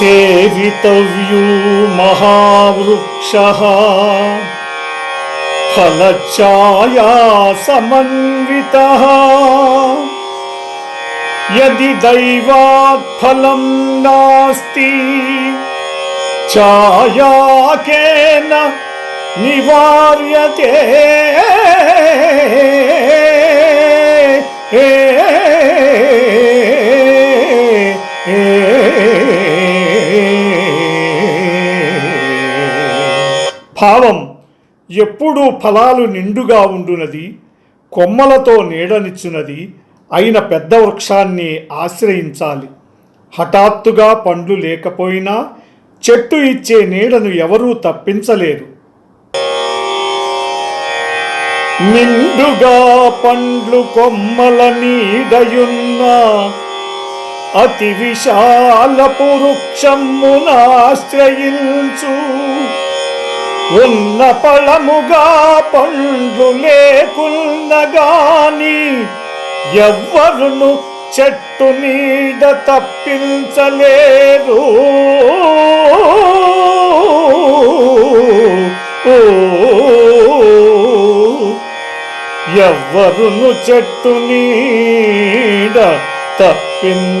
సేవితవ్యూ మహావృక్ష. ఫలఛాయా సమన్విత. యది దైవాత్ ఫలం నాస్తి ఛాయాకేన నివార్యతే. భావం ఎప్పుడూ ఫలాలు నిండుగా ఉండునది కొమ్మలతో నీడనిచ్చునది అయిన పెద్ద వృక్షాన్ని ఆశ్రయించాలి. హఠాత్తుగా పండ్లు లేకపోయినా చెట్టు ఇచ్చే నీడను ఎవరూ తప్పించలేరు. నిండుగా పండ్లు కొమ్మల నీడయున్నా అతి విశాలపు వృక్షమునాశ్రయించు ఉన్న పళముగా పండ్లు లేకున్నగాని ఎవ్వరును చెట్టు నీడ తప్పించలేరు. ఎవ్వరును చెట్టు నీడ తప్పించలేరు.